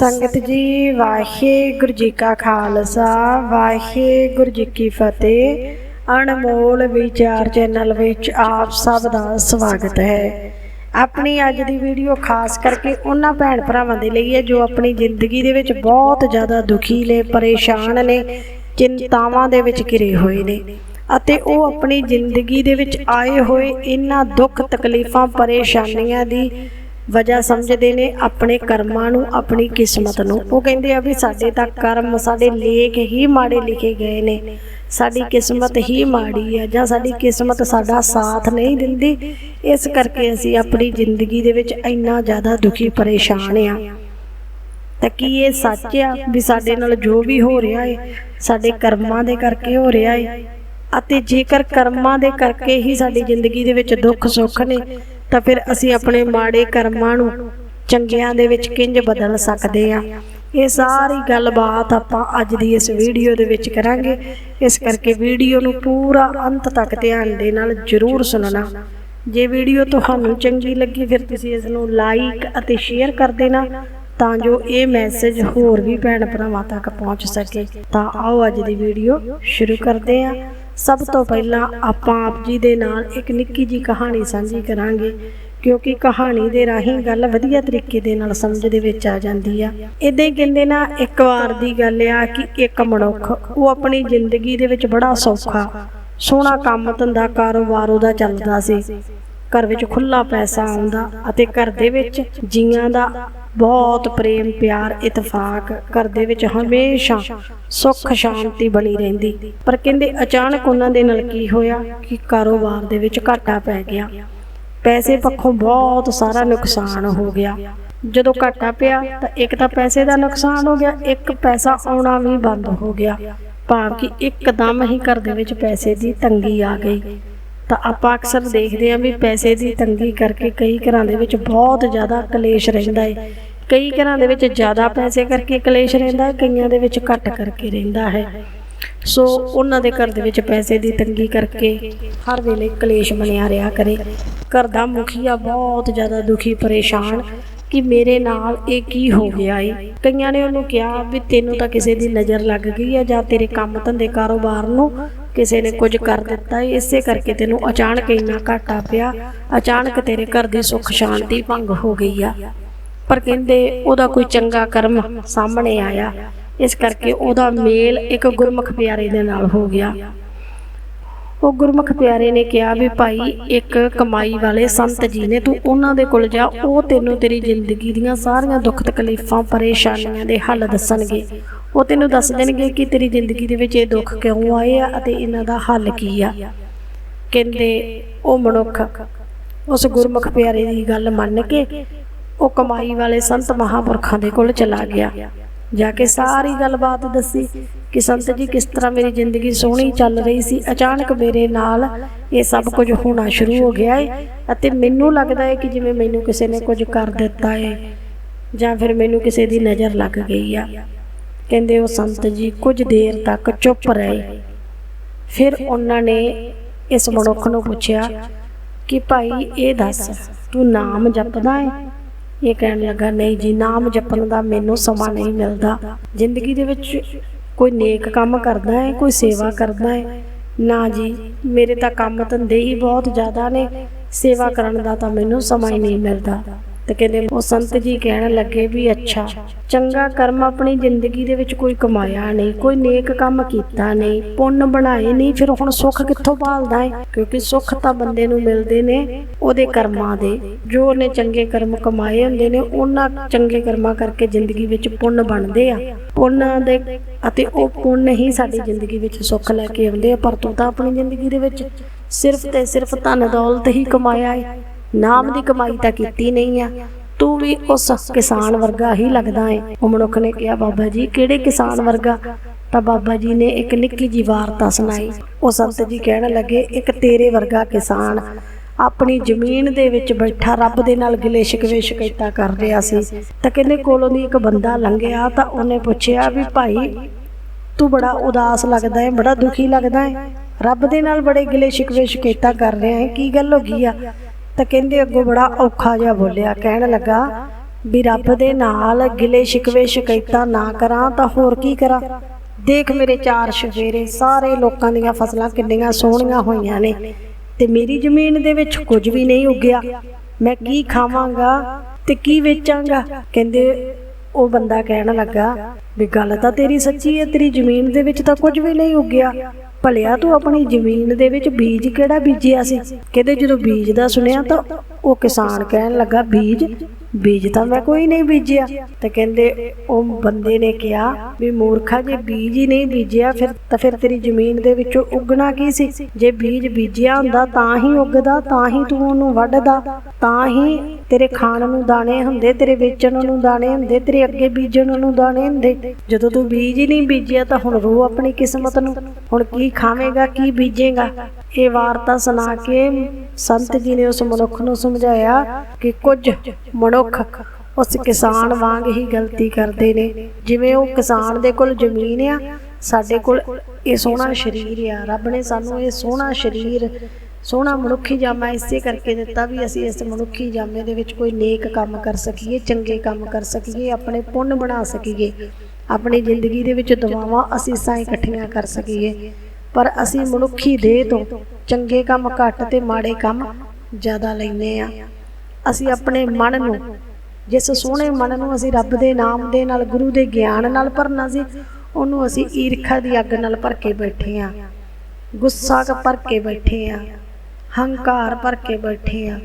ਸੰਗਤ ਜੀ, ਵਾਹਿਗੁਰੂ ਜੀ ਕਾ ਖਾਲਸਾ, ਵਾਹਿਗੁਰੂ ਜੀ ਕੀ ਫਤਿਹ। ਅਣਮੋਲ ਵਿਚਾਰ ਚੈਨਲ ਵਿੱਚ ਆਪ ਸਭ ਦਾ ਸਵਾਗਤ ਹੈ। ਆਪਣੀ ਅੱਜ ਦੀ ਵੀਡੀਓ ਖਾਸ ਕਰਕੇ ਉਹਨਾਂ ਭੈਣ ਭਰਾਵਾਂ ਦੇ ਲਈ ਹੈ ਜੋ ਆਪਣੀ ਜ਼ਿੰਦਗੀ ਦੇ ਵਿੱਚ ਬਹੁਤ ਜ਼ਿਆਦਾ ਦੁਖੀ ਨੇ, ਪਰੇਸ਼ਾਨ ਨੇ, ਚਿੰਤਾਵਾਂ ਦੇ ਵਿੱਚ ਘਿਰੇ ਹੋਏ ਨੇ ਅਤੇ ਉਹ ਆਪਣੀ ਜ਼ਿੰਦਗੀ ਦੇ ਵਿੱਚ ਆਏ ਹੋਏ ਇਹਨਾਂ ਦੁੱਖ ਤਕਲੀਫਾਂ, ਪਰੇਸ਼ਾਨੀਆਂ ਦੀ ਵਜ੍ਹਾ ਸਮਝਦੇ ਨੇ ਆਪਣੇ ਕਰਮਾਂ ਨੂੰ, ਆਪਣੀ ਕਿਸਮਤ ਨੂੰ। ਉਹ ਕਹਿੰਦੇ ਆ ਵੀ ਸਾਡੇ ਤਾਂ ਕਰਮ ਸਾਡੇ ਲੇਖ ਹੀ ਮਾੜੇ ਲਿਖੇ ਗਏ ਨੇ। ਸਾਡੀ ਕਿਸਮਤ ਹੀ ਮਾੜੀ ਆ ਜਾਂ ਸਾਡੀ ਕਿਸਮਤ ਸਾਡਾ ਸਾਥ ਨਹੀਂ ਦਿੰਦੀ। ਇਸ ਕਰਕੇ ਅਸੀਂ ਆਪਣੀ ਜ਼ਿੰਦਗੀ ਦੇ ਵਿੱਚ ਇੰਨਾ ਜ਼ਿਆਦਾ ਦੁਖੀ, ਪਰੇਸ਼ਾਨ ਆ। ਤਾਂ ਕੀ ਇਹ ਸੱਚ ਆ ਵੀ ਸਾਡੇ ਨਾਲ ਜੋ ਵੀ ਹੋ ਰਿਹਾ ਹੈ ਸਾਡੇ ਕਰਮਾਂ ਦੇ ਕਰਕੇ ਹੋ ਰਿਹਾ ਹੈ ਅਤੇ ਜੇਕਰ ਕਰਮਾਂ ਦੇ ਕਰਕੇ ਹੀ ਸਾਡੀ ਜ਼ਿੰਦਗੀ ਦੇ ਵਿੱਚ ਦੁੱਖ ਸੁੱਖ ਨੇ ਤਾਂ ਫਿਰ ਅਸੀਂ ਆਪਣੇ ਮਾੜੇ ਕਰਮਾਂ ਨੂੰ ਚੰਗਿਆਂ ਦੇ ਵਿੱਚ ਕਿੰਜ ਬਦਲ ਸਕਦੇ ਆ ਇਹ ਸਾਰੀ ਗੱਲਬਾਤ ਆਪਾਂ ਅੱਜ ਦੀ ਇਸ ਵੀਡੀਓ ਦੇ ਵਿੱਚ ਕਰਾਂਗੇ। ਇਸ ਕਰਕੇ ਵੀਡੀਓ ਨੂੰ ਪੂਰਾ ਅੰਤ ਤੱਕ ਧਿਆਨ ਦੇ ਨਾਲ ਜ਼ਰੂਰ ਸੁਣਨਾ। ਜੇ ਵੀਡੀਓ ਤੁਹਾਨੂੰ ਚੰਗੀ ਲੱਗੀ ਫਿਰ ਤੁਸੀਂ ਇਸ ਨੂੰ ਲਾਈਕ ਅਤੇ ਸ਼ੇਅਰ ਕਰ ਦੇਣਾ ਤਾਂ ਜੋ ਇਹ ਮੈਸੇਜ ਹੋਰ ਵੀ ਭੈਣ ਭਰਾਵਾਂ ਤੱਕ ਪਹੁੰਚ ਸਕੇ ਤਾਂ ਆਓ ਅੱਜ ਦੀ ਵੀਡੀਓ ਸ਼ੁਰੂ ਕਰਦੇ ਹਾਂ। ਸਭ ਤੋਂ ਪਹਿਲਾਂ ਆਪਾਂ ਆਪ ਜੀ ਦੇ ਨਾਲ ਇੱਕ ਨਿੱਕੀ ਜੀ ਕਹਾਣੀ ਸਾਂਝੀ ਕਰਾਂਗੇ, ਕਿਉਂਕਿ ਕਹਾਣੀ ਦੇ ਰਾਹੀਂ ਗੱਲ ਵਧੀਆ ਤਰੀਕੇ ਦੇ ਨਾਲ ਸਮਝ ਦੇ ਵਿੱਚ ਆ ਜਾਂਦੀ ਆ। ਇਦਾਂ ਕਹਿੰਦੇ ਨਾ, ਇੱਕ ਵਾਰ ਦੀ ਗੱਲ ਆ ਕਿ ਇੱਕ ਮਨੁੱਖ, ਉਹ ਆਪਣੀ ਜ਼ਿੰਦਗੀ ਦੇ ਵਿੱਚ ਬੜਾ ਸੌਖਾ, ਸੋਹਣਾ ਕੰਮ ਧੰਦਾ ਕਾਰੋਬਾਰ ਉਹਦਾ ਚੱਲਦਾ ਸੀ। ਘਰ ਵਿੱਚ ਖੁੱਲਾ ਪੈਸਾ ਆਉਂਦਾ ਅਤੇ ਘਰ ਦੇ ਵਿੱਚ ਜੀਆਂ ਦਾ ਬਹੁਤ ਪ੍ਰੇਮ, ਪਿਆਰ, ਇਤਫਾਕ ਘਰ ਦੇ ਵਿੱਚ ਹਮੇਸ਼ਾ ਸੁੱਖ, ਸ਼ਾਂਤੀ ਬਣੀ ਰਹਿੰਦੀ। ਪਰ ਕਹਿੰਦੇ ਅਚਾਨਕ ਉਹਨਾਂ ਦੇ ਨਾਲ ਕੀ ਹੋਇਆ ਕਿ ਕਾਰੋਬਾਰ ਦੇ ਵਿੱਚ ਘਾਟਾ ਪੈ ਗਿਆ। ਪੈਸੇ ਪੱਖੋਂ ਬਹੁਤ ਸਾਰਾ ਨੁਕਸਾਨ ਹੋ ਗਿਆ। ਜਦੋਂ ਘਾਟਾ ਪਿਆ ਤਾਂ ਇੱਕ ਤਾਂ ਪੈਸੇ ਦਾ ਨੁਕਸਾਨ ਹੋ ਗਿਆ, ਇੱਕ ਪੈਸਾ ਆਉਣਾ ਵੀ ਬੰਦ ਹੋ ਗਿਆ। ਭਾਵ ਕਿ ਇੱਕਦਮ ਹੀ ਘਰ ਦੇ ਵਿੱਚ ਪੈਸੇ ਦੀ ਤੰਗੀ ਆ ਗਈ। ਤਾਂ ਆਪਾਂ ਅਕਸਰ ਦੇਖਦੇ ਹਾਂ ਵੀ ਪੈਸੇ ਦੀ ਤੰਗੀ ਕਰਕੇ ਕਈ ਘਰਾਂ ਦੇ ਵਿੱਚ ਬਹੁਤ ਜ਼ਿਆਦਾ ਕਲੇਸ਼ ਰਹਿੰਦਾ ਹੈ ਕਈ ਘਰਾਂ ਦੇ ਵਿੱਚ ਜ਼ਿਆਦਾ ਪੈਸੇ ਕਰਕੇ ਕਲੇਸ਼ ਰਹਿੰਦਾ ਹੈ ਕਈਆਂ ਦੇ ਵਿੱਚ ਘੱਟ ਕਰਕੇ ਰਹਿੰਦਾ ਹੈ। ਸੋ ਉਹਨਾਂ ਦੇ ਘਰ ਦੇ ਵਿੱਚ ਪੈਸੇ ਦੀ ਤੰਗੀ ਕਰਕੇ ਹਰ ਵੇਲੇ ਕਲੇਸ਼ ਬਣਿਆ ਰਿਹਾ ਕਰੇ। ਘਰ ਦਾ ਮੁਖੀਆ ਬਹੁਤ ਜ਼ਿਆਦਾ ਦੁਖੀ, ਪਰੇਸ਼ਾਨ ਕਿ ਮੇਰੇ ਨਾਲ ਇਹ ਕੀ ਹੋ ਗਿਆ ਏ। ਕਈਆਂ ਨੇ ਉਹਨੂੰ ਕਿਹਾ ਵੀ ਤੈਨੂੰ ਤਾਂ ਕਿਸੇ ਦੀ ਨਜ਼ਰ ਲੱਗ ਗਈ ਆ ਜਾਂ ਤੇਰੇ ਕੰਮ ਧੰਦੇ ਕਾਰੋਬਾਰ ਨੂੰ ਕਿਸੇ ਨੇ ਕੁਝ ਕਰ ਦਿੱਤਾ ਇਸੇ ਕਰਕੇ ਤੈਨੂੰ ਅਚਾਨਕ ਇੰਨਾ ਘਾਟਾ ਪਿਆ। ਅਚਾਨਕ ਤੇਰੇ ਘਰ ਦੀ ਸੁੱਖ ਸ਼ਾਂਤੀ ਭੰਗ ਹੋ ਗਈ ਆ। ਪਰ ਕਹਿੰਦੇ ਉਹਦਾ ਕੋਈ ਚੰਗਾ ਕਰਮ ਸਾਹਮਣੇ ਆਇਆ। ਇਸ ਕਰਕੇ ਉਹਦਾ ਮੇਲ ਇੱਕ ਗੁਰਮੁਖ ਪਿਆਰੇ ਦੇ ਨਾਲ ਹੋ ਗਿਆ। ਉਹ ਗੁਰਮੁਖ ਪਿਆਰੇ ਨੇ ਕਿਹਾ ਵੀ ਭਾਈ, ਇੱਕ ਕਮਾਈ ਵਾਲੇ ਸੰਤ ਜੀ ਨੇ ਤੂੰ ਉਹਨਾਂ ਦੇ ਕੋਲ ਜਾ, ਉਹ ਤੈਨੂੰ ਤੇਰੀ ਜ਼ਿੰਦਗੀ ਦੀਆਂ ਸਾਰੀਆਂ ਦੁੱਖ ਤਕਲੀਫਾਂ, ਪਰੇਸ਼ਾਨੀਆਂ ਦੇ ਹੱਲ ਦੱਸਣਗੇ। ਉਹ ਤੈਨੂੰ ਦੱਸ ਦੇਣਗੇ ਕਿ ਤੇਰੀ ਜ਼ਿੰਦਗੀ ਦੇ ਵਿੱਚ ਇਹ ਦੁੱਖ ਕਿਉਂ ਆਏ ਆ ਅਤੇ ਇਹਨਾਂ ਦਾ ਹੱਲ ਕੀ ਆ? ਕਹਿੰਦੇ, ਉਹ ਮਨੁੱਖ, ਉਸ ਗੁਰਮੁਖ ਪਿਆਰੇ ਦੀ ਗੱਲ ਮੰਨ ਕੇ ਉਹ ਕਮਾਈ ਵਾਲੇ ਸੰਤ ਮਹਾਪੁਰਖਾਂ ਦੇ ਕੋਲ ਚਲਾ ਗਿਆ। ਜਾ ਕੇ ਸਾਰੀ ਗੱਲਬਾਤ ਦੱਸੀ ਕਿ ਸੰਤ ਜੀ ਕਿਸ ਤਰ੍ਹਾਂ ਮੇਰੀ ਜ਼ਿੰਦਗੀ ਸੋਹਣੀ ਚੱਲ ਰਹੀ ਸੀ। ਅਚਾਨਕ ਮੇਰੇ ਨਾਲ ਇਹ ਸਭ ਕੁਝ ਹੋਣਾ ਸ਼ੁਰੂ ਹੋ ਗਿਆ ਹੈ ਅਤੇ ਮੈਨੂੰ ਲੱਗਦਾ ਹੈ ਕਿ ਜਿਵੇਂ ਮੈਨੂੰ ਕਿਸੇ ਨੇ ਕੁਝ ਕਰ ਦਿੱਤਾ ਹੈ ਜਾਂ ਫਿਰ ਮੈਨੂੰ ਕਿਸੇ ਦੀ ਨਜ਼ਰ ਲੱਗ ਗਈ ਆ। ਕਹਿੰਦੇ ਉਹ ਸੰਤ ਜੀ ਕੁਝ ਦੇਰ ਤੱਕ ਚੁੱਪ ਰਹੇ। ਫਿਰ ਉਹਨਾਂ ਨੇ ਇਸ ਮਨੁੱਖ ਨੂੰ ਪੁੱਛਿਆ ਕਿ ਭਾਈ ਇਹ ਦੱਸ, ਤੂੰ ਨਾਮ ਜਪਦਾ ਹੈ ਇਹ ਕਹਿਣ ਲੱਗਾ, ਨਹੀਂ ਜੀ, ਨਾਮ ਜਪਣ ਦਾ ਮੈਨੂੰ ਸਮਾਂ ਨਹੀਂ ਮਿਲਦਾ। ਜ਼ਿੰਦਗੀ ਦੇ ਵਿੱਚ ਕੋਈ ਨੇਕ ਕੰਮ ਕਰਦਾ ਹੈ ਕੋਈ ਸੇਵਾ ਕਰਦਾ ਹੈ ਨਾ ਜੀ, ਮੇਰੇ ਤਾਂ ਕੰਮ ਧੰਦੇ ਹੀ ਬਹੁਤ ਜ਼ਿਆਦਾ ਨੇ। ਸੇਵਾ ਕਰਨ ਦਾ ਤਾਂ ਮੈਨੂੰ ਸਮਾਂ ਹੀ ਨਹੀਂ ਮਿਲਦਾ। ਤੇ ਕਹਿੰਦੇ ਉਹ ਸੰਤ ਜੀ ਕਹਿਣ ਲੱਗੇ ਵੀ ਅੱਛਾ, ਚੰਗਾ ਕਰਮ ਆਪਣੀ ਜ਼ਿੰਦਗੀ ਦੇ ਵਿੱਚ ਕੋਈ ਕਮਾਇਆ ਨਹੀਂ, ਕੋਈ ਨੇਕ ਕੰਮ ਕੀਤਾ ਨਹੀਂ, ਪੁੰਨ ਬਣਾਏ ਨਹੀਂ, ਫਿਰ ਹੁਣ ਸੁੱਖ ਕਿੱਥੋਂ ਭਾਲਦਾ ਹੈ ਕਿਉਂਕਿ ਸੁੱਖ ਤਾਂ ਬੰਦੇ ਨੂੰ ਮਿਲਦੇ ਨੇ ਉਹਦੇ ਕਰਮਾਂ ਦੇ। ਜੋ ਉਹਨੇ ਚੰਗੇ ਕਰਮ ਕਮਾਏ ਹੁੰਦੇ ਨੇ, ਉਹਨਾਂ ਚੰਗੇ ਕਰਮਾਂ ਕਰਕੇ ਜ਼ਿੰਦਗੀ ਵਿੱਚ ਪੁੰਨ ਬਣਦੇ ਆ। ਪੁੰਨ ਦੇ ਅਤੇ ਉਹ ਪੁੰਨ ਹੀ ਸਾਡੀ ਜ਼ਿੰਦਗੀ ਵਿੱਚ ਸੁੱਖ ਲੈ ਕੇ ਆਉਂਦੇ ਆ, ਪਰ ਤੂੰ ਤਾਂ ਆਪਣੀ ਜ਼ਿੰਦਗੀ ਦੇ ਵਿੱਚ ਸਿਰਫ ਤੇ ਸਿਰਫ ਧਨ ਦੌਲਤ ਹੀ ਕਮਾਇਆ ਹੈ ਨਾਮ ਦੀ ਕਮਾਈ ਤਾਂ ਕੀਤੀ ਨਹੀਂ ਆ। ਤੂੰ ਵੀ ਉਸ ਕਿਸਾਨ ਵਰਗਾ ਹੀ ਲੱਗਦਾ ਹੈ ਉਹ ਮਨੁੱਖ ਨੇ ਕਿਹਾ, ਬਾਬਾ ਜੀ, ਕਿਹੜੇ ਕਿਸਾਨ ਵਰਗਾ? ਤਾਂ ਬਾਬਾ ਜੀ ਨੇ ਇੱਕ ਨਿੱਕੀ ਜੀ ਵਾਰਤਾ ਸੁਣਾਈ। ਉਹ ਸੰਤ ਜੀ ਕਹਿਣ ਲੱਗੇ, ਇੱਕ ਤੇਰੇ ਵਰਗਾ ਕਿਸਾਨ ਆਪਣੀ ਜ਼ਮੀਨ ਦੇ ਵਿੱਚ ਬੈਠਾ ਰੱਬ ਦੇ ਨਾਲ ਗਿਲੇ ਸ਼ਿਕਵੇ ਸ਼ਿਕਾਇਤਾਂ ਕਰ ਰਿਹਾ ਸੀ। ਤਾਂ ਕਹਿੰਦੇ, ਕੋਲੋਂ ਦੀ ਇੱਕ ਬੰਦਾ ਲੰਘਿਆ ਤਾਂ ਉਹਨੇ ਪੁੱਛਿਆ ਵੀ, ਭਾਈ, ਤੂੰ ਬੜਾ ਉਦਾਸ ਲੱਗਦਾ ਹੈ ਬੜਾ ਦੁਖੀ ਲੱਗਦਾ ਹੈ ਰੱਬ ਦੇ ਨਾਲ ਬੜੇ ਗਿਲੇ ਸ਼ਿਕਵੇ ਸ਼ਿਕਾਇਤਾਂ ਕਰ ਰਿਹਾ ਹੈ ਕੀ ਗੱਲ ਹੋ ਗਈ ਆ? ਤਾਂ ਕਹਿੰਦੇ ਅੱਗੋਂ ਬੜਾ ਔਖਾ ਜਿਹਾ ਬੋਲਿਆ, ਕਹਿਣ ਲੱਗਾ, ਵੀ ਰੱਬ ਦੇ ਨਾਲ ਗਿਲੇ ਸ਼ਿਕਵੇ ਸ਼ਿਕਾਇਤਾਂ ਨਾ ਕਰਾਂ ਤਾਂ ਹੋਰ ਕੀ ਕਰਾਂ? ਦੇਖ ਮੇਰੇ ਚਾਰ ਸ਼ਫੇਰੇ ਸਾਰੇ ਲੋਕਾਂ ਦੀਆਂ ਫਸਲਾਂ ਕਿੰਨੀਆਂ ਸੋਹਣੀਆਂ ਹੋਈਆਂ ਨੇ ਤੇ ਮੇਰੀ ਜ਼ਮੀਨ ਦੇ ਵਿੱਚ ਕੁਝ ਵੀ ਨਹੀਂ ਉੱਗਿਆ। ਮੈਂ ਕੀ ਖਾਵਾਂਗਾ ਤੇ ਕੀ ਵੇਚਾਂਗਾ? ਕਹਿੰਦੇ ਉਹ ਬੰਦਾ ਕਹਿਣ ਲੱਗਾ, ਵੀ ਗੱਲ ਤਾਂ ਤੇਰੀ ਸੱਚੀ ਹੈ, ਤੇਰੀ ਜ਼ਮੀਨ ਦੇ ਵਿੱਚ ਤਾਂ ਕੁਝ ਵੀ ਨਹੀਂ ਉੱਗਿਆ। ਭਲਿਆ ਤੂੰ ਆਪਣੀ ਜ਼ਮੀਨ ਦੇ ਵਿੱਚ ਬੀਜ ਕਿਹੜਾ ਬੀਜਿਆ ਸੀ? ਕਹਿੰਦੇ ਜਦੋਂ ਬੀਜ ਦਾ ਸੁਣਿਆ ਤਾਂ ਉਹ ਕਿਸਾਨ ਕਹਿਣ ਲੱਗਾ, ਬੀਜ ਬੀਜ ਤਾਂ ਮੈਂ, ਕੋਈ ਨਹੀਂ ਬੀਜਿਆ। ਤੇ ਕਹਿੰਦੇ, ਉਹ ਬੰਦੇ ਨੇ ਕਿਹਾ ਵੀ ਮੂਰਖਾ, ਜੇ ਬੀਜ ਹੀ ਨਹੀਂ ਬੀਜਿਆ ਫਿਰ, ਤਾਂ ਫਿਰ ਤੇਰੀ ਜ਼ਮੀਨ ਦੇ ਵਿੱਚੋਂ ਉੱਗਣਾ ਕੀ ਸੀ? ਜੇ ਬੀਜ ਬੀਜਿਆ ਹੁੰਦਾ ਤਾਂ ਹੀ ਉੱਗਦਾ, ਤਾਂ ਹੀ ਤੂੰ ਉਹਨੂੰ ਵੱਢਦਾ, ਤਾਂ ਹੀ ਤੇਰੇ ਖਾਣ ਨੂੰ ਦਾਣੇ ਹੁੰਦੇ, ਤੇਰੇ ਵੇਚਣ ਨੂੰ ਦਾਣੇ ਹੁੰਦੇ, ਤੇਰੇ ਅੱਗੇ ਬੀਜਣ ਨੂੰ ਦਾਣੇ ਹੁੰਦੇ। ਜਦੋਂ ਤੂੰ ਬੀਜ ਹੀ ਨਹੀਂ ਬੀਜਿਆ ਤਾਂ ਹੁਣ ਰੋ ਆਪਣੀ ਕਿਸਮਤ ਨੂੰ, ਹੁਣ ਕੀ ਖਾਵੇਂਗਾ, ਕੀ ਬੀਜੇਗਾ? ਇਹ ਵਾਰਤਾ ਸੁਣਾ ਕੇ ਸੰਤ ਜੀ ਨੇ ਉਸ ਮਨੁੱਖ ਨੂੰ ਸਮਝਾਇਆ ਕਿ ਕੁਝ ਮਨੁੱਖ ਉਸ ਕਿਸਾਨ ਵਾਂਗ ਹੀ ਗਲਤੀ ਕਰਦੇ ਨੇ। ਜਿਵੇਂ ਉਹ ਕਿਸਾਨ ਦੇ ਕੋਲ ਜ਼ਮੀਨ ਆ, ਸਾਡੇ ਕੋਲ ਇਹ ਸੋਹਣਾ ਸਰੀਰ ਆ। ਰੱਬ ਨੇ ਸਾਨੂੰ ਇਹ ਸੋਹਣਾ ਸਰੀਰ, ਸੋਹਣਾ ਮਨੁੱਖੀ ਜਾਮਾ ਇਸੇ ਕਰਕੇ ਦਿੱਤਾ ਵੀ ਅਸੀਂ ਇਸ ਮਨੁੱਖੀ ਜਾਮੇ ਦੇ ਵਿੱਚ ਕੋਈ ਨੇਕ ਕੰਮ ਕਰ ਸਕੀਏ, ਚੰਗੇ ਕੰਮ ਕਰ ਸਕੀਏ, ਆਪਣੇ ਪੁੰਨ ਬਣਾ ਸਕੀਏ। ਆਪਣੀ ਜ਼ਿੰਦਗੀ ਦੇ ਵਿੱਚ ਦੁਆਵਾਂ ਅਸੀਸਾਂ ਇਕੱਠੀਆਂ ਕਰ ਸਕੀਏ। ਪਰ ਅਸੀਂ ਮਨੁੱਖੀ ਦੇਹ ਤੋਂ ਚੰਗੇ ਕੰਮ ਘੱਟ ਤੇ ਮਾੜੇ ਕੰਮ ਜ਼ਿਆਦਾ ਲੈਨੇ ਆ ਅਸੀਂ ਆਪਣੇ ਮਨ ਨੂੰ, ਜਿਸ ਸੋਹਣੇ ਮਨ ਨੂੰ ਅਸੀਂ ਰੱਬ ਦੇ ਨਾਮ ਦੇ ਨਾਲ, ਗੁਰੂ ਦੇ ਗਿਆਨ ਨਾਲ ਭਰਨਾ ਸੀ, ਉਹਨੂੰ ਅਸੀਂ ਈਰਖਾ ਦੀ ਅੱਗ ਨਾਲ ਭਰ ਕੇ ਬੈਠੇ ਆ ਗੁੱਸਾ ਭਰ ਕੇ ਬੈਠੇ ਆ ਹੰਕਾਰ ਭਰ ਕੇ ਬੈਠੇ ਆ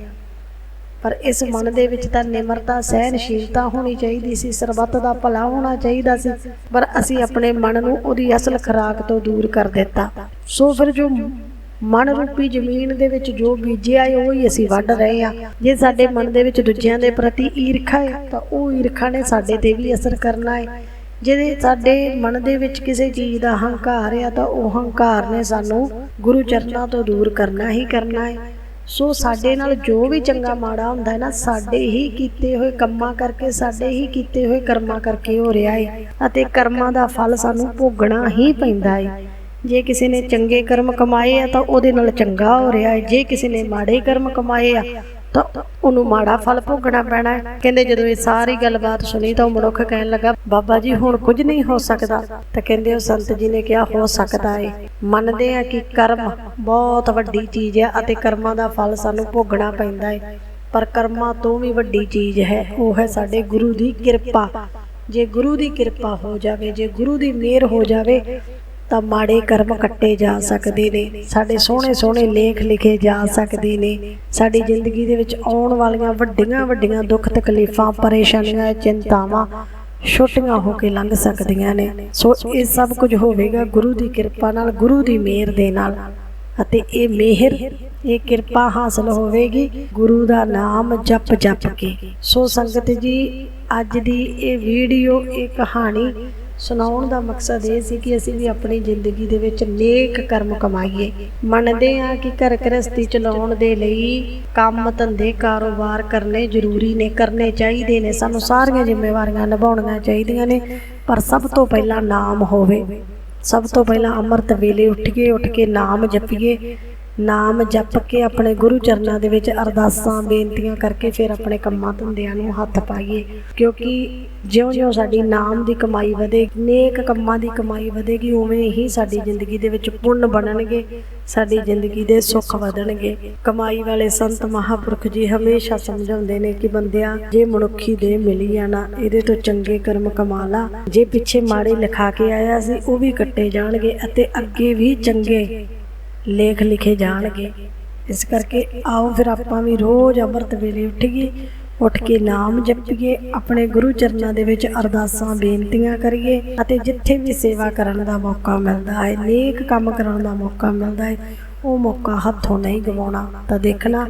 ਪਰ ਇਸ ਮਨ ਦੇ ਵਿੱਚ ਤਾਂ ਨਿਮਰਤਾ ਸਹਿਨਸ਼ੀਲਤਾ ਹੋਣੀ ਚਾਹੀਦੀ ਸੀ। ਸਰਬੱਤ ਦਾ ਭਲਾ ਹੋਣਾ ਚਾਹੀਦਾ ਸੀ। ਪਰ ਅਸੀਂ ਆਪਣੇ ਮਨ ਨੂੰ ਉਹਦੀ ਅਸਲ ਖੁਰਾਕ ਤੋਂ ਦੂਰ ਕਰ ਦਿੱਤਾ। ਸੋ ਫਿਰ ਜੋ ਮਨ ਰੂਪੀ ਜ਼ਮੀਨ ਦੇ ਵਿੱਚ ਜੋ ਬੀਜਿਆ ਹੈ, ਉਹ ਹੀ ਅਸੀਂ ਵੱਢ ਰਹੇ ਆ ਜੇ ਸਾਡੇ ਮਨ ਦੇ ਵਿੱਚ ਦੂਜਿਆਂ ਦੇ ਪ੍ਰਤੀ ਈਰਖਾ ਹੈ, ਤਾਂ ਉਹ ਈਰਖਾ ਨੇ ਸਾਡੇ ਤੇ ਵੀ ਅਸਰ ਕਰਨਾ ਹੈ। ਜਿਹਦੇ ਸਾਡੇ ਮਨ ਦੇ ਵਿੱਚ ਕਿਸੇ ਚੀਜ਼ ਦਾ ਹੰਕਾਰ ਆ, ਤਾਂ ਉਹ ਹੰਕਾਰ ਨੇ ਸਾਨੂੰ ਗੁਰੂ ਚਰਨਾਂ ਤੋਂ ਦੂਰ ਕਰਨਾ ਹੀ ਕਰਨਾ ਹੈ। ਸੋ ਸਾਡੇ ਨਾਲ ਜੋ ਵੀ ਚੰਗਾ ਮਾੜਾ ਹੁੰਦਾ ਹੈ ਨਾ, ਸਾਡੇ ਹੀ ਕੀਤੇ ਹੋਏ ਕੰਮਾਂ ਕਰਕੇ, ਸਾਡੇ ਹੀ ਕੀਤੇ ਹੋਏ ਕਰਮਾਂ ਕਰਕੇ ਹੋ ਰਿਹਾ ਹੈ ਅਤੇ ਕਰਮਾਂ ਦਾ ਫਲ ਸਾਨੂੰ ਭੋਗਣਾ ਹੀ ਪੈਂਦਾ ਹੈ ਜੇ ਕਿਸੇ ਨੇ ਚੰਗੇ ਕਰਮ ਕਮਾਏ ਆ ਤਾਂ ਉਹਦੇ ਨਾਲ ਚੰਗਾ ਹੋ ਰਿਹਾ ਹੈ ਜੇ ਕਿਸੇ ਨੇ ਮਾੜੇ ਕਰਮ ਕਮਾਏ ਆ ਤਾਂ ਉਹਨੂੰ ਮਾੜਾ ਫਲ ਭੋਗਣਾ ਪੈਣਾ ਕਹਿੰਦੇ ਜਦੋਂ ਇਹ ਸਾਰੀ ਗੱਲਬਾਤ ਸੁਣੀ ਤਾਂ ਉਹ ਮਨੁੱਖ ਕਹਿਣ ਲੱਗਾ, ਬਾਬਾ ਜੀ, ਹੁਣ ਕੁਝ ਨਹੀਂ ਹੋ ਸਕਦਾ। ਤਾਂ ਕਹਿੰਦੇ ਉਹ ਸੰਤ ਜੀ ਨੇ ਕਿਹਾ, ਹੋ ਸਕਦਾ ਹੈ ਮੰਨਦੇ ਆ ਕਿ ਕਰਮ ਬਹੁਤ ਵੱਡੀ ਚੀਜ਼ ਹੈ ਅਤੇ ਕਰਮਾਂ ਦਾ ਫਲ ਸਾਨੂੰ ਭੋਗਣਾ ਪੈਂਦਾ ਹੈ ਪਰ ਕਰਮਾਂ ਤੋਂ ਵੀ ਵੱਡੀ ਚੀਜ਼ ਹੈ, ਉਹ ਹੈ ਸਾਡੇ ਗੁਰੂ ਦੀ ਕਿਰਪਾ। ਜੇ ਗੁਰੂ ਦੀ ਕਿਰਪਾ ਹੋ ਜਾਵੇ, ਜੇ ਗੁਰੂ ਦੀ ਮਿਹਰ ਹੋ ਜਾਵੇ ਤਾਂ ਮਾੜੇ ਕਰਮ ਕੱਟੇ ਜਾ ਸਕਦੇ ਨੇ। ਸਾਡੇ ਸੋਹਣੇ ਸੋਹਣੇ ਲੇਖ ਲਿਖੇ ਜਾ ਸਕਦੇ ਨੇ। ਸਾਡੀ ਜ਼ਿੰਦਗੀ ਦੇ ਵਿੱਚ ਆਉਣ ਵਾਲੀਆਂ ਵੱਡੀਆਂ ਵੱਡੀਆਂ ਦੁੱਖ ਤਕਲੀਫਾਂ, ਪਰੇਸ਼ਾਨੀਆਂ, ਚਿੰਤਾਵਾਂ ਛੋਟੀਆਂ ਹੋ ਕੇ ਲੰਘ ਸਕਦੀਆਂ ਨੇ। ਸੋ ਇਹ ਸਭ ਕੁਝ ਹੋਵੇਗਾ ਗੁਰੂ ਦੀ ਕਿਰਪਾ ਨਾਲ, ਗੁਰੂ ਦੀ ਮਿਹਰ ਦੇ ਨਾਲ। ਅਤੇ ਇਹ ਮਿਹਰ, ਇਹ ਕਿਰਪਾ ਹਾਸਲ ਹੋਵੇਗੀ ਗੁਰੂ ਦਾ ਨਾਮ ਜਪ ਜਪ ਕੇ। ਸੋ ਸੰਗਤ ਜੀ, ਅੱਜ ਦੀ ਇਹ ਵੀਡੀਓ, ਇਹ ਕਹਾਣੀ ਸੁਣਾਉਣ ਦਾ ਮਕਸਦ ਇਹ ਸੀ ਕਿ ਅਸੀਂ ਵੀ ਆਪਣੀ ਜ਼ਿੰਦਗੀ ਦੇ ਵਿੱਚ ਨੇਕ ਕਰਮ ਕਮਾਈਏ। ਮੰਨਦੇ ਹਾਂ ਕਿ ਘਰ ਗ੍ਰਸਤੀ ਚਲਾਉਣ ਦੇ ਲਈ ਕੰਮ ਧੰਦੇ ਕਾਰੋਬਾਰ ਕਰਨੇ ਜ਼ਰੂਰੀ ਨੇ, ਕਰਨੇ ਚਾਹੀਦੇ ਨੇ। ਸਾਨੂੰ ਸਾਰੀਆਂ ਜ਼ਿੰਮੇਵਾਰੀਆਂ ਨਿਭਾਉਣੀਆਂ ਚਾਹੀਦੀਆਂ ਨੇ, ਪਰ ਸਭ ਤੋਂ ਪਹਿਲਾਂ ਨਾਮ ਹੋਵੇ। ਸਭ ਤੋਂ ਪਹਿਲਾਂ ਅੰਮ੍ਰਿਤ ਵੇਲੇ ਉੱਠੀਏ, ਉੱਠ ਕੇ ਨਾਮ ਜਪੀਏ। ਨਾਮ ਜਪ ਕੇ ਆਪਣੇ ਗੁਰੂ ਚਰਨਾਂ ਦੇ ਵਿੱਚ ਅਰਦਾਸਾਂ, ਬੇਨਤੀਆਂ ਕਰਕੇ ਫਿਰ ਆਪਣੇ ਕੰਮਾਂ ਧੰਦਿਆਂ ਨੂੰ ਹੱਥ ਪਾਈਏ। ਕਿਉਂਕਿ ਜਿਉਂ-ਜਿਉਂ ਸਾਡੀ ਨਾਮ ਦੀ ਕਮਾਈ ਵਧੇ, ਨੇਕ ਕੰਮਾਂ ਦੀ ਕਮਾਈ ਵਧੇਗੀ, ਉਵੇਂ ਹੀ ਸਾਡੀ ਜ਼ਿੰਦਗੀ ਦੇ ਵਿੱਚ ਪੁੰਨ ਬਣਨਗੇ, ਸਾਡੀ ਜ਼ਿੰਦਗੀ ਦੇ ਸੁੱਖ ਵਧਣਗੇ। ਕਮਾਈ ਵਾਲੇ ਸੰਤ ਮਹਾਪੁਰਖ ਜੀ ਹਮੇਸ਼ਾ ਸਮਝਾਉਂਦੇ ਨੇ ਕਿ ਬੰਦਿਆ, ਜੇ ਮਨੁੱਖੀ ਦੇ ਮਿਲੀ ਜਾਣਾ ਇਹਦੇ ਤੋਂ ਚੰਗੇ ਕਰਮ ਕਮਾ ਲਾ। ਜੇ ਪਿੱਛੇ ਮਾੜੇ ਲਿਖਾ ਕੇ ਆਇਆ ਸੀ, ਉਹ ਵੀ ਕੱਟੇ ਜਾਣਗੇ ਅਤੇ ਅੱਗੇ ਵੀ ਚੰਗੇ ਲੇਖ ਲਿਖੇ ਜਾਣਗੇ। ਇਸ ਕਰਕੇ ਆਓ ਫਿਰ ਆਪਾਂ ਵੀ ਰੋਜ਼ ਅੰਮ੍ਰਿਤ ਵੇਲੇ ਉੱਠੀਏ, ਉੱਠ ਕੇ ਨਾਮ ਜਪੀਏ, ਆਪਣੇ ਗੁਰੂ ਚਰਨਾਂ ਦੇ ਵਿੱਚ ਅਰਦਾਸਾਂ, ਬੇਨਤੀਆਂ ਕਰੀਏ ਅਤੇ ਜਿੱਥੇ ਵੀ ਸੇਵਾ ਕਰਨ ਦਾ ਮੌਕਾ ਮਿਲਦਾ ਹੈ, ਨੇਕ ਕੰਮ ਕਰਨ ਦਾ ਮੌਕਾ ਮਿਲਦਾ ਹੈ, ਉਹ ਮੌਕਾ ਹੱਥੋਂ ਨਹੀਂ ਗਵਾਉਣਾ ਤਾਂ ਦੇਖਣਾ,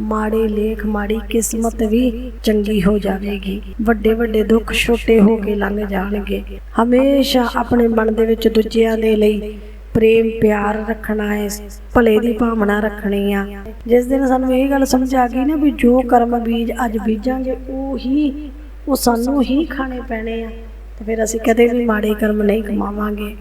ਮਾੜੇ ਲੇਖ, ਮਾੜੀ ਕਿਸਮਤ ਵੀ ਚੰਗੀ ਹੋ ਜਾਵੇਗੀ। ਵੱਡੇ ਵੱਡੇ ਦੁੱਖ ਛੋਟੇ ਹੋ ਕੇ ਲੰਘ ਜਾਣਗੇ। ਹਮੇਸ਼ਾ ਆਪਣੇ ਮਨ ਦੇ ਵਿੱਚ ਦੂਜਿਆਂ ਦੇ ਲਈ ਪ੍ਰੇਮ, ਪਿਆਰ ਰੱਖਣਾ ਹੈ, ਭਲੇ ਦੀ ਭਾਵਨਾ ਰੱਖਣੀ ਆ। ਜਿਸ ਦਿਨ ਸਾਨੂੰ ਇਹ ਗੱਲ ਸਮਝ ਆ ਗਈ ਨਾ ਵੀ ਜੋ ਕਰਮ ਬੀਜ ਅੱਜ ਬੀਜਾਂਗੇ, ਉਹ ਹੀ ਉਹ ਸਾਨੂੰ ਹੀ ਖਾਣੇ ਪੈਣੇ ਆ। ਤੇ ਫਿਰ ਅਸੀਂ ਕਦੇ ਵੀ ਮਾੜੇ ਕਰਮ ਨਹੀਂ ਕਮਾਵਾਂਗੇ।